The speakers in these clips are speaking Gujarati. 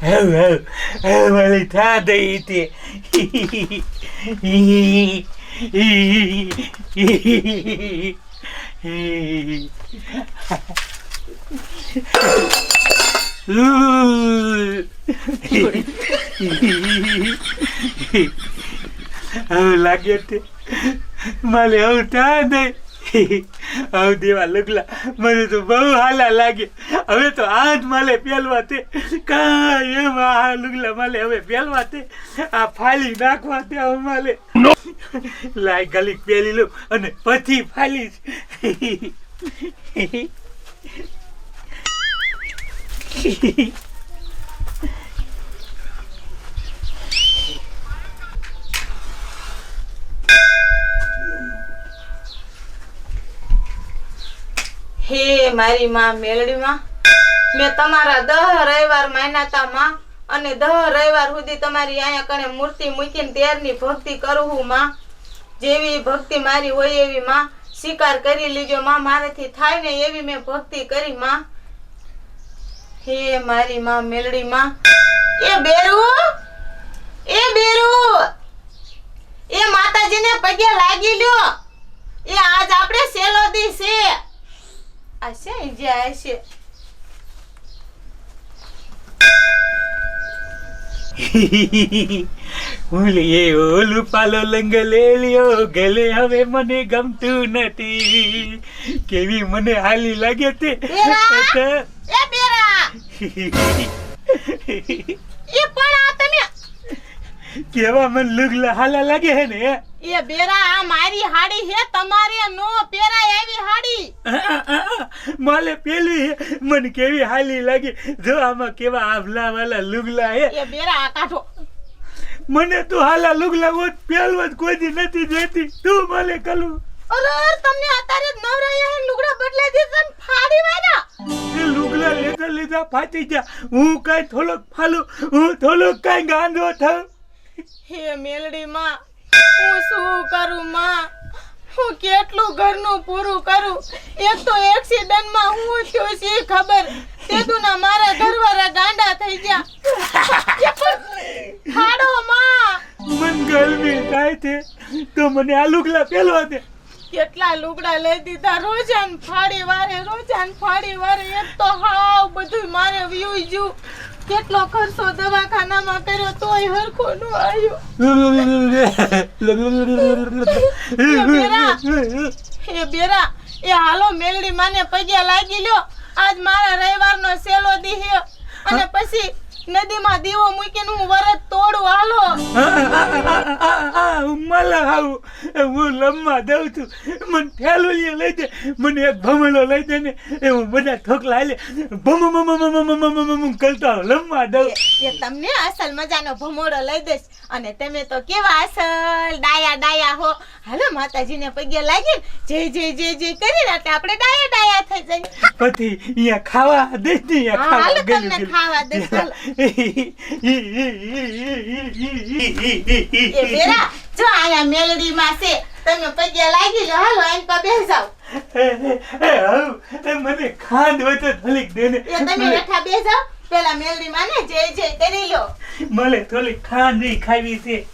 હવ હવ હવ મારી થા દઈ તે હવે લાગે તે મારે હવે તા નહીં હવે દેવા લગલા. મને તો બહુ હાલા લાગે. હવે તો આજ માલે પેલવા તે. કાંઈ એમ આ લુગલા માલે હવે પેલવા તે. આ ફાલી નાખવા તે હવે માલે. લાય ગલી પેલી લો અને પછી ફાલી હે મારી માં મેલડી માં તમારા દહ રવિવાર માન્યા માં અને દહ રવિવાર સુધી તમારી અહીંયા કણે મૂર્તિ મૂકીને ત્યારની ભક્તિ કરું માં. જેવી ભક્તિ મારી હોય એવી, માં. સ્વીકાર કરી લીજો, માં. મારાથી થાય ને એવી મેં ભક્તિ કરી, માં. હે મારી માં મેલડી માં. એ બેરુ એ બેરુ એ માતાજીને પગે લાગી લ્યો. એ આજ આપણે સેલો દી છે. આ છે જે આ છે. ઓલે ઓલું પાલો લંગ લેલ્યો ગલે હવે મને ગમતું નથી. કેવી મને હાલી લાગે તે. એ બેરા એ પણ આ તમે કેવા મન લુગલા હાલા લાગે હે ને એ બેરા આ મારી હાડી હે તમારે નો પેરા એવી હાડી. માલે પેલી મન કેવી હાલી લાગી. જો આમાં કેવા આભલા વાલા લુગલા હે. એ બેરા આ કાઢો. મને તો હાલા લુગલા હોત પહેરવા જ કોઈ દી નથી દેતી તું માલે કલું. અરે તમને અત્યારે જ નવરાયા હે લુગડા બદલાઈ દીધા ને ફાડી વાળા. એ લુગડા લેતા લેતા ફાટી ગયા. હું કઈ થોડોક ફાલું હું થોડોક કઈ ગાંધો થાઉં. હે મેલડી માં હું શું કરું માં? હું કેટલું ઘરનું પૂરું કરું? એક તો એક્સિડન્ટમાં હું થયો છે ખબર. તેદુના મારા ઘરવાળા ગાંડા થઈ ગયા. એ માં. મન ગરમી થાય છે તો મને આ લુગલા પેલો દે. કેટલા લુગડા લઈ દીધા? રોજાન ફાડી વારે રોજાન ફાડી વારે એક તો હાવ બધું મારે વ્યૂ જ્યું કેટલો ખર્ચો દવાખાનામાં કર્યો તોય હરખો નો આવ્યો. એ બેરા એ હાલો મેલડી માને પગ્યા લાગી લ્યો. આજ મારા રવિવારનો સેલો દીહ્યો. અને પછી નદીમાં દીવો મૂકીને હું વરત તોડું હાલો. મલ આવું હું લમ્મા દઉં છું. મને ઠેલુલિયો લઈ દે મને એક ભમણો લઈ દે ને એ હું બધા ઠોકલા લે ભમ ભમ ભમ ભમ ભમ ભમ કરતા લમ્મા દઉં. એ તમને અસલ મજાનો ભમોડો લઈ દઈશ. અને તમે તો કેવા અસલ ડાયા ડાયા હો. હાલો માતાજીને પગે લાગી જે જે જે જે કરીને રાતે આપણે ડાયા ડાયા થઈ જઈએ. પછી અહીંયા ખાવા દે ને અહીંયા હાલો ખાવા તમને ખાવા હાલો. એ બેરા જો આયા મેલડી માં છે તમે પગે લાગી લો હાલો આઈન પા બેસી જાઓ મને ખાંડ હોય તો થોડીક દે ને. એ તમે હેઠા બેસી જાઓ પેલા મેલડી માં ને જય જય કરી લો મને થોડી ખાંડ ઈ ખાવી છે.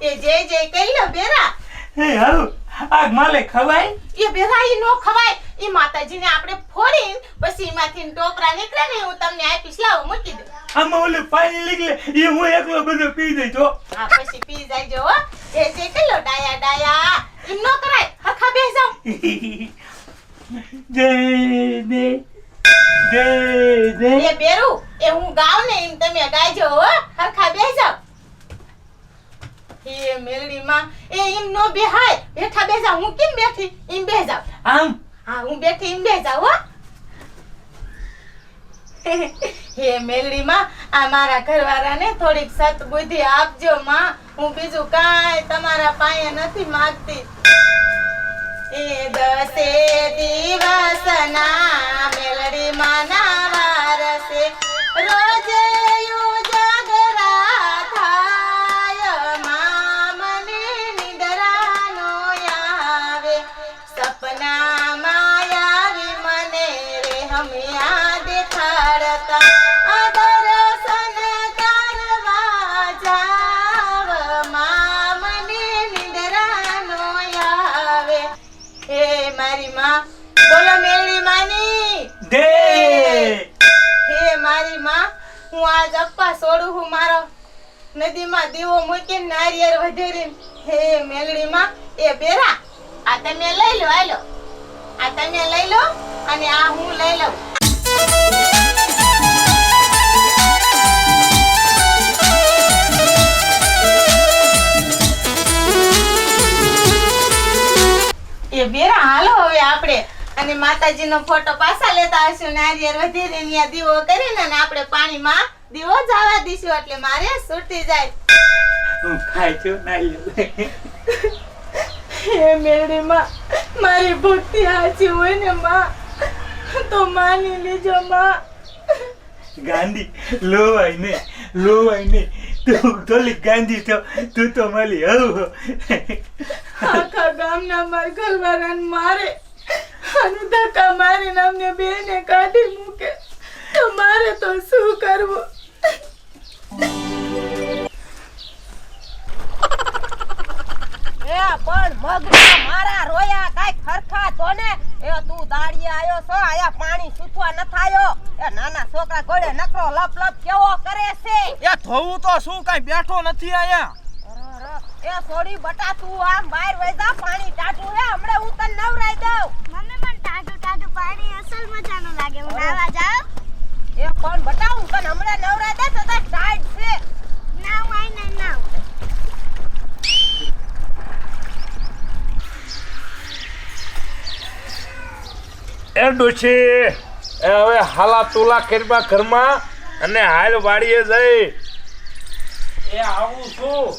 એ જય જય કરી લો બેરા હે હાઉ આ માલે ખવાય? એ બેરા ઈ નો ખવાય. ઈ માતાજીને આપણે ફોડીને પછી એમાંથી ટોપરા નીકળે ને હું તમને આપીશ. લાવો મૂકી દે. આમાં ઓલું પાણી નીકળે એ હું એકલો બધો પી દઈ જો હા પછી પી જાય હો. જે જે કરી ડાયા ડાયા એમ નો કરાય. હખા બેસ જાવ જય દે જય દે. એ બેરુ એ હું ગાવ ને એમ તમે ગાયજો હો. હરખા બેસ જાવ એ મેલડી માં એ એમ નો બેહાય. બેઠા બેસા હું કેમ બેઠી? એમ બેસ જાવ આમ? હા હું બેઠી એમ બેસ જાવ હો. હે મેલડી માં આ ઘરવાળાને થોડીક સત બુદ્ધિ આપજો માં. હું બીજું કાંઈ તમારા પાયે નથી માંગતી. એ દસે દિવસના મેલડી માં ના વારસે, રોજે હું આજ અપ્પા છોડું હું મારો. નદીમાં દીવો મૂકીને નારિયેળ વધેરીને. હે મેલડીમાં એ બેરા, આ તમે લઈ લો આ તમે લઈ લો અને આ હું લઈ લઉં. અને માતાજીનો ફોટો પાછા લેતા આવશું નારિયેર વધીને ત્યાં દીવો કરીને ને આપણે પાણીમાં દીવો જવા દઈશું એટલે મારે છૂટી જાય. હું ખાય છું નાઈ એ મેળી માં મારી ભક્તિ હાચી હોય ને માં તો માની લેજો માં. ગાંધી લોવાય ને લોવાય ને. તું તોલી ગાંધી તો તું તો મળી હવ આખા ગામના મારા ઘરવાળાને મારે અને ધક્કા મારીને અમને બેને કાઢી મૂકે. તો મારે તો શું કરવું? એ પણ મગના મારા રોયા કાઈ ખરખા તો ને? એ તું દાડી આયો છો આયા પાણી સૂચવા ન થાયો એ નાના છોકરા ઘોડે નકરો લપ લપ કેવો કરે છે? એ ધોવું તો શું કઈ બેઠો નથી આયા? એ થોડી બટા તું આમ બહાર વઈ જા પાણી ટાટું હે હમણે હું તને નવરાઈ દઉં મમ્મી મને ટાટુ ટાટુ પાણી અસલ મજાનું લાગે હું નાવા જાઉં એ પણ બટા હું તને હમણે નવરાઈ દે તો તાર ટાઈટ છે ના હું આઈ નહીં ના એ ડોશી એ હવે હાલા તુલા કરવા ઘરમાં અને હાલ વાડીએ જઈ. એ આવું છું.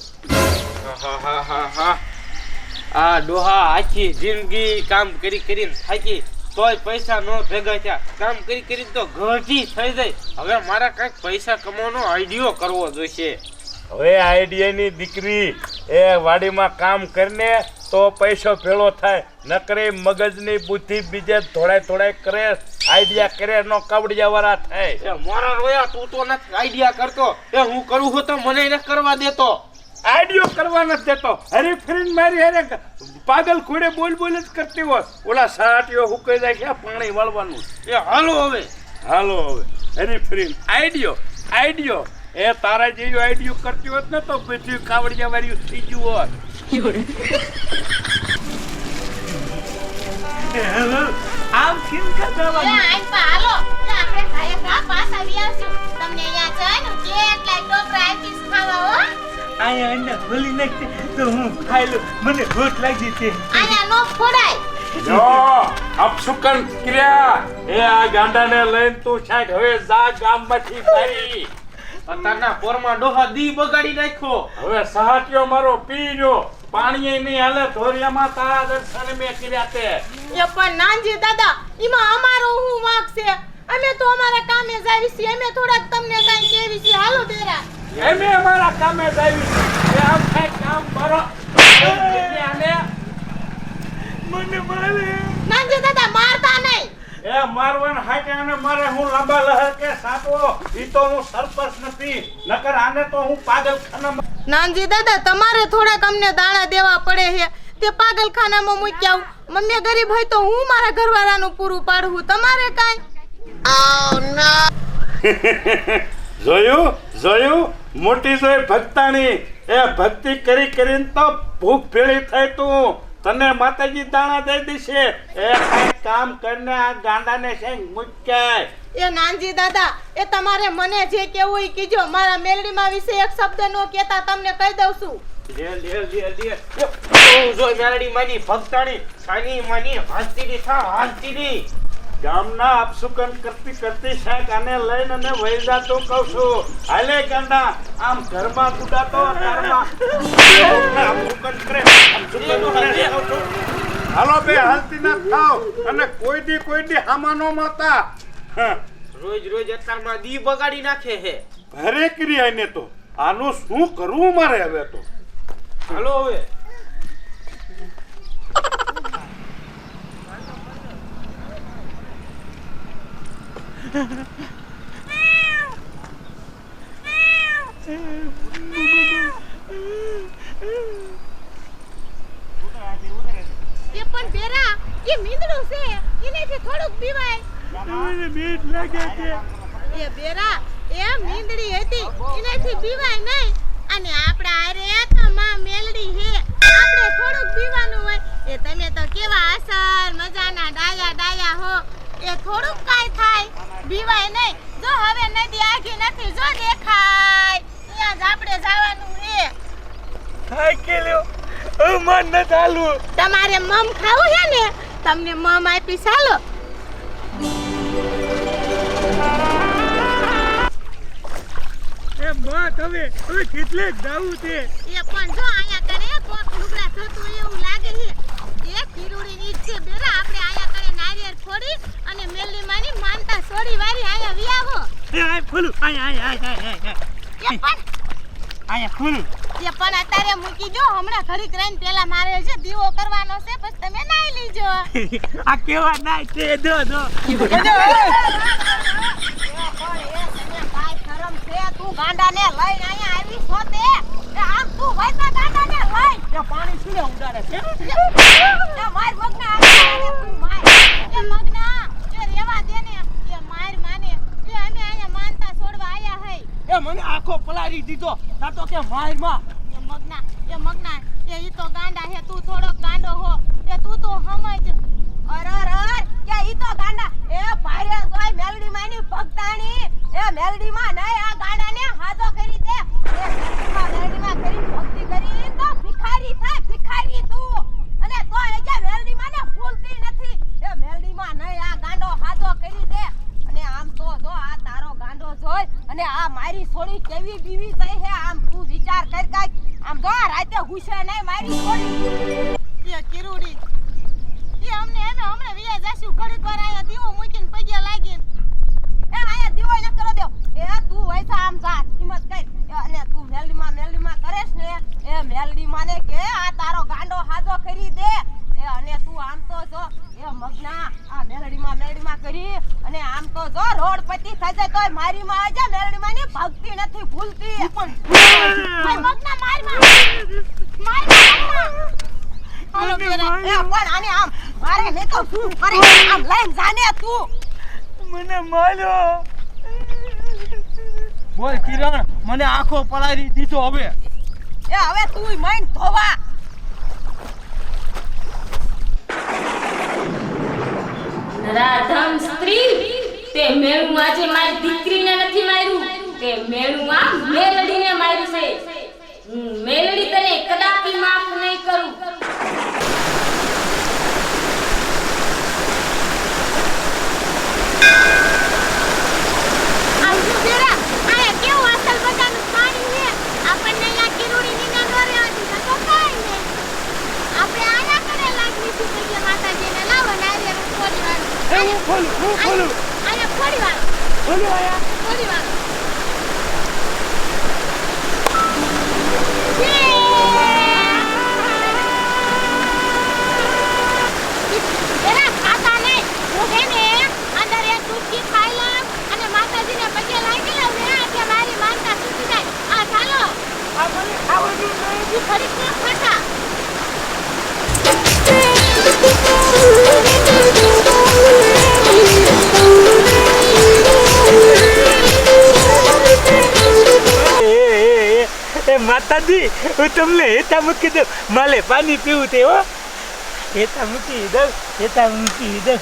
આ ડોહા આખી જિંદગી કામ કરી કરીને થાકી. તોય પૈસા નો ભેગા થયા. કામ કરી કરી તો ઘટી થઈ જાય. હવે મારા કંઈક પૈસા કમાવાનો આઈડિયો કરવો જોઈશે. હવે આઈડિયાની દીકરી એ વાડીમાં કામ કરીને તો પૈસો ભેળો થાય. નકરી મગજની બુદ્ધિ બીજે થોડાય થોડાય કરે આઈડિયા કરે નો કવડિયા વાળા થાય. એ મારા રોયા તું તો નથી આઈડિયા કરતો. એ હું કરું છું તો મને એને કરવા દેતો. આઈડિયો કરવા નથી દેતો. હરી ફરીને મારી હરે પાગલ ખોડે બોલ બોલ જ કરતી હોય. ઓલા સાટીઓ હુકાઈ જાય છે પાણી વાળવાનું. એ હાલો હવે. હાલો હવે. હરી ફરીને. આઈડિયો આઈડિયો. એ તારા જેવી આઈડિયો કરતી હોત ને તો પછી કાવડિયા વાળી થઈ ગયું હોત. આમ કેમ કરતા આઈ પા હાલો. આપણે ખાય ખા પાછા આવી આવશું. તમને અહીંયા જવાનું જે એટલા આપીશ ખાવા હો. અહીંયા અંડા ખોલી નાખતી તો હું ખાઈ લઉં. મને ભૂખ લાગી છે. અહીંયા નો ફોડાય. જો અપસુકન ક્રિયા? એ આ ગાંડાને લઈને તું છાંટ હવે જા ગામમાંથી તારી અત્યારના પોરમાં ડોહા દી બગાડી નાખ્યો. હવે સહાટીઓ મારો પી જો પાણી નહીં હાલે ધોરિયામાં તારા દર્શન મેં કર્યા તે. એ પણ નાનજી દાદા એમાં અમારો હું વાંક છે? અમે તો અમારા કામે જાવી છીએ અમે થોડાક તમને કાંઈ કેવી છે હાલો બેરા. અમે અમારા કામે જાવી એ આમ થાય કામ કરો મને મારે. નાનજી દાદા મારતા નહીં. એ મારવાન હાકે અને મારે હું લાંબા લહર કે સાપો ઈ તો હું સરપંચ નથી. નકર આને તો હું પાગલખાનામાં નાનજી દાદા તમારે થોડાક અમને દાણા દેવા પડે છે. તે પાગલખાનામાં મૂકી આવું મમ્મી ગરીબ હોય તો હું મારા ઘરવાળાનું પૂરું પાડું. તમારે કાંઈ? જોયું? જોયું? મોટી જોઈ ભક્તાની. એ ભક્તિ કરી કરીને તો ભૂખ ભેળી થાય તું. તને માતાજી દાણા દઈ દેશે. એ કામ કરીને આ ગાંડાને છે મુકે એ નાનજી દાદા એ તમારે મને જે કેવું એ કીજો. મારા મેલડીમાં વિશે એક શબ્દ નો કહેતા તમને કહી દઉં છું. લે લે લે લે જો મેલડી માની ભક્તાણી સાની માની હાંસતીની થા હાંસતીની ગામના અપસુકન કરતી કરતી શાક આને લઈને અને વહી જાતો કહું છું હાલે ગાંડા આમ ઘરમાં કુદાતો ઘરમાં કરે કરે હાલો બે હાલતી ના થાવ. અને કોઈ દી કોઈ દી હામાનો માતા. રોજ રોજ અત્યારમાં દી બગાડી નાખે હે. ભરે કરી આને તો. આનું શું કરવું મારે હવે તો? હાલો હવે. એ પણ બેરા એ મીંદડું છે. એનેથી થોડુંક પીવાય. મને મીઠ લાગે છે. એ બેરા એ મીંદડી હતી. એનાથી બીવાય નહીં અને આપણા આરે તો માં મેલડી હે આપણે થોડુંક બીવાનું હોય એ તમે તો કેવા અસર મજાના ડાયા ડાયા હો એ થોડુંક કાઈ થાય બીવાય નહીં. જો હવે નદી આખી નથી જો દેખાય. ત્યાં જ આપણે જવાનું રે હાય કે લ્યો મન ન ચાલુ તમારે મમ ખાવું છે ને? તમને મમ આપી ચાલો. એ બા હવે હવે કેટલે જાવું છે. એ પણ જો આયા કરે કોક લુગડા થતું એવું લાગે છે એ કિરુડી ની છે બેરા આપણે આયા કરે નારિયેળ ફોડી અને મેલી માની માનતા સોડી વારી આયા વિયાવો એ આય આય આય આય આય એ પણ. આયા ફૂલું એ પણ અત્યારે મૂકી જો હમણાં ઘડીક રહીને પેલા મારે છે દીવો કરવાનો છે પછી તમે નાઈ લીજો. આ કેવા નાય તે દો દો. તું ગાંડાને લઈને અહીંયા આવી છો તે. આમ તું વૈતા ગાંડાને લઈ પાણી શું ઉડાડે છે? માર મગના આગળ તું માર એ મગના એ રેવા દે ને એ માર માને એ અમે અહીંયા માનતા છોડવા આયા હઈ એ મને આખો પલારી દીધો ના તો કે માર એ મગના એ મગના, એ ઈ તો ગાંડા હે, તું થોડોક ગાંડો હો. એ તું તો સમજ અર અર અર, કે ઈ તો ગાંડા. એ ભારે સોય મેલડી માની ભક્તાણી એ મેલડી માં નહીં આ ગાંડાને હાજો કરી દે એ મેલડીમાં મેલડીમાં કરી ભક્તિ કરી તો ભિખારી થાય ભિખારી તું અને તો એ કે મેલડી માં ને ભૂલતી નથી એ મેલડી માં નહીં આ ગાંડો હાજો કરી દે અને આમ તો જો આ તારો ગાંડો જોઈ અને આ મારી છોડી કેવી બીવી થઈ હે આમ તું વિચાર કર કાંઈક. આમ જો રાતે હુશે નહીં મારી છોડી એ કિરુડી એ અમને એને હમણે વિયા જાશું ઘડીક વાર અહીંયા દીવો મૂકીને પગે લાગીને. એ આયા દીવો ન કરો દેવ. એ તું વૈસા આમ જા હિંમત કર. એ અને તું મેલડીમાં મેલડીમાં કરેશ ને એ મેલડીમાં ને કે આ તારો ગાંડો હાજો કરી દે. એ અને તું આમ તો જો એ મગના આ મેલડીમાં મેલડીમાં કરી અને આમ તો જો રોડ પતિ થઈ તો તોય મારી માં આજા મેલડીમાં ની ભક્તિ નથી ભૂલતી. પણ મગના મારમાં મારમાં એ પણ આને આમ મારે નહીં તો શું કરે? આમ લઈને જાને તું. મને માર્યો. બોલ કિરણ મને આખો પલારી દીધો હવે. એ હવે તું મન ધોવા. રાધમ સ્ત્રી, તે મેળું આજે મારી દીકરીને નથી માર્યું, તે મેળું આ મેલડીને માર્યું છે. હું મેલડી તને કદાપી માફ નહીં કરું આવજો બેરા આયા કેવું અસલ મજાનું પાણી છે આપણને અહીંયા કિરુડી ની ના ઘરે હતી તો કાઈ નહીં આપણે આના કરે લાગણી છે કે માતાજીને લાવો નારિયેળ ફોડી વાળું એ હું ખોલું હું ખોલું? આયા ફોડી વાળું. ખોલું આયા? ફોડી વાળું. એના ખાતા નહીં હું છે ને અંદર એક ડૂબકી ખાઈ એ, માતાજી હું તમને હેતા મૂકી દઉં. માલે પાણી પીવું તે હો. હેતા મૂકી દઉં હેતા મૂકી દઉં.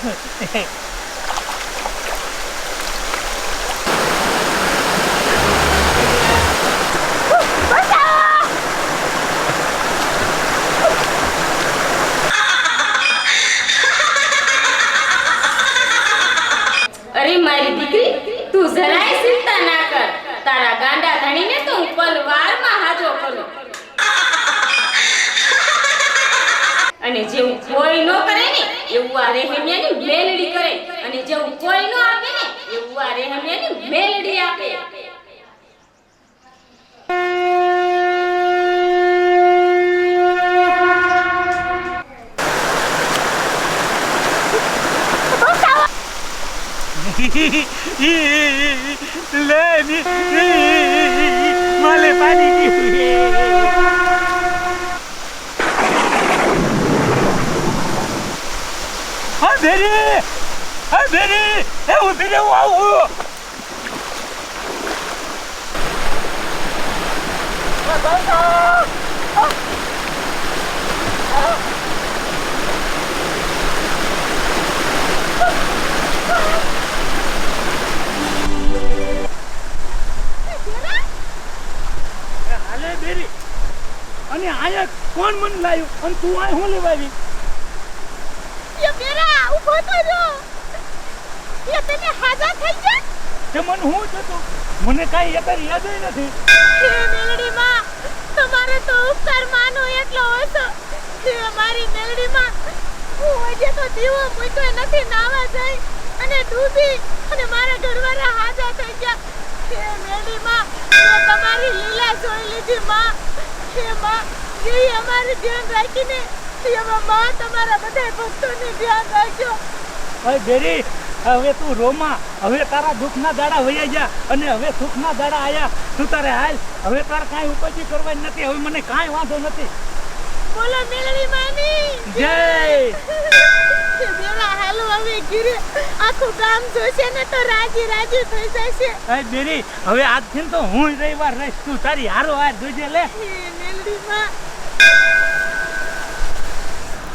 અરે મારી દીકરી તું જરાય ચિંતા ના કર. તારા ગાંડા ધણીને તો હું પલવારમાં હાજો કરું અને જેવું કોઈ ન કરે ને એવું આ રેહમિયાની મેલડી કરે અને જેવું કોઈ ન આપે ને એવું આ રેહમિયાની મેલડી આપે લે ની માલે પાણી પીવું હા બેરી એ ઊભી રહે હું આવું હાલે બેરી અને આયા કોણ મન લાવ્યું અને તું આ હું લેવા આવી? યો બેરા ઊભો તો જો. યો તને હાજા થઈ ગયા તે મને હું થતું મને કાંઈ અત્યારે યાદ નથી. હે મેલડી માં તમારે તો ઉપકાર માનો એટલો હશો કે મારી મેલડી માં હું આજે તો દીવો મૂક્યો નથી નાવા જઈ અને ડૂબી અને મારા ઘરવાળા હાજા થઈ ગયા. હે મેલડી માં તમારી લીલા જોઈ લીધી માં. હે માં જે અમારું ધ્યાન રાખીને એમાં માં તમારા બધા ભક્તોને ધ્યાન રાખજો અરે બેરી હવે તું રોમા હવે તારા દુઃખના દાડા વયા ગયા અને હવે સુખના દાડા આયા. તું તારે હાલ હવે તારે કાંઈ ઉપજી કરવાની નથી હવે મને કાંઈ વાંધો નથી. બોલો મેલડી માની જય! બેલા હાલો હવે ગીરે આખું ગામ જોશે ને તો રાજી રાજી થઈ જશે. એ બેરી હવે આજથી તો હું રવિવાર રહીશ. તું તારી હારો હાર જોજે લે. મેલડી માં.